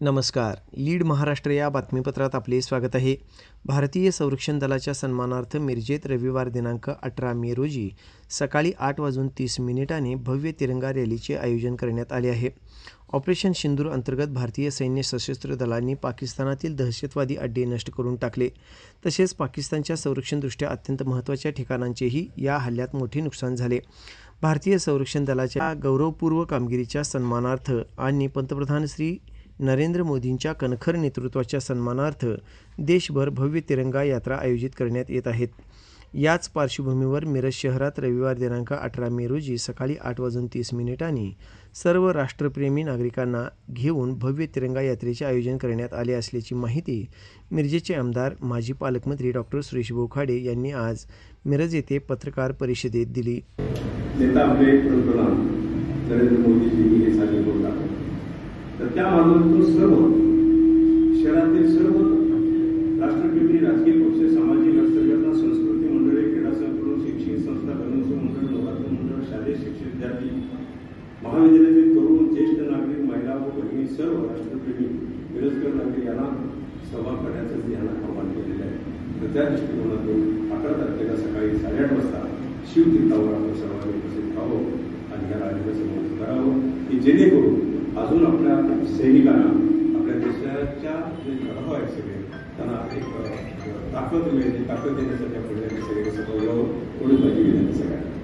नमस्कार. लीड महाराष्ट्र या बातमीपत्रात आपले स्वागत आहे. भारतीय संरक्षण दलाच्या सन्मानार्थ मिरजेत रविवार दिनांक अठरा मे रोजी सकाळी आठ वाजून तीस मिनिटांनी भव्य तिरंगा रॅलीचे आयोजन करण्यात आले आहे. ऑपरेशन सिंदूर अंतर्गत भारतीय सैन्य सशस्त्र दलांनी पाकिस्तानातील दहशतवादी अड्डे नष्ट करून टाकले. तसेच पाकिस्तानच्या संरक्षणदृष्ट्या अत्यंत महत्त्वाच्या ठिकाणांचेही या हल्ल्यात मोठे नुकसान झाले. भारतीय संरक्षण दलाच्या गौरवपूर्व कामगिरीच्या सन्मानार्थ आणि पंतप्रधान श्री नरेंद्र मोदींच्या कणखर नेतृत्वाच्या सन्मानार्थ देशभर भव्य तिरंगा यात्रा आयोजित करण्यात येत आहेत. याच पार्श्वभूमीवर मिरज शहरात रविवार दिनांक अठरा मे रोजी सकाळी आठ वाजून तीस मिनिटांनी सर्व राष्ट्रप्रेमी नागरिकांना घेऊन भव्य तिरंगा यात्रेचे आयोजन करण्यात आले असल्याची माहिती मिरजेचे आमदार माजी पालकमंत्री डॉक्टर सुरेश बोखाडे यांनी आज मिरज येथे पत्रकार परिषदेत दिली नेता आपले पंतप्रधान नरेंद्र मोदीजींनी हे सांगितलं होतं तर त्या माध्यमातून सर्व शहरातील सर्व राष्ट्रप्रेमी राजकीय पक्ष सामाजिक संघटना संस्कृती मंडळे क्रीडा संकुल शैक्षणिक संस्था गणेश मंडळ नवरात्र मंडळ शालेय शिक्षण विद्यार्थी महाविद्यालयातील तरुण ज्येष्ठ नागरिक महिला व भगिनी सर्व राष्ट्रप्रेमी बेरोजगार नागरिक यांना सभा करण्याचं यांना आव्हान केलेलं आहे. तर त्या दृष्टिकोनातून अकरा तारखेला सकाळी साडेआठ वाजता शिवतीर्थावर आपण सर्वांनी उपस्थित व्हावं आणि या राज्याचं समोर करावं की जेणेकरून अजून आपल्या सैनिकांना आपल्या देशाच्या जे लढाऊ आहेत सगळे त्यांना एक ताकद मिळते ताकद देण्यासाठी आपण सगळे सगळं पुढे पाहिजे सगळ्यांना.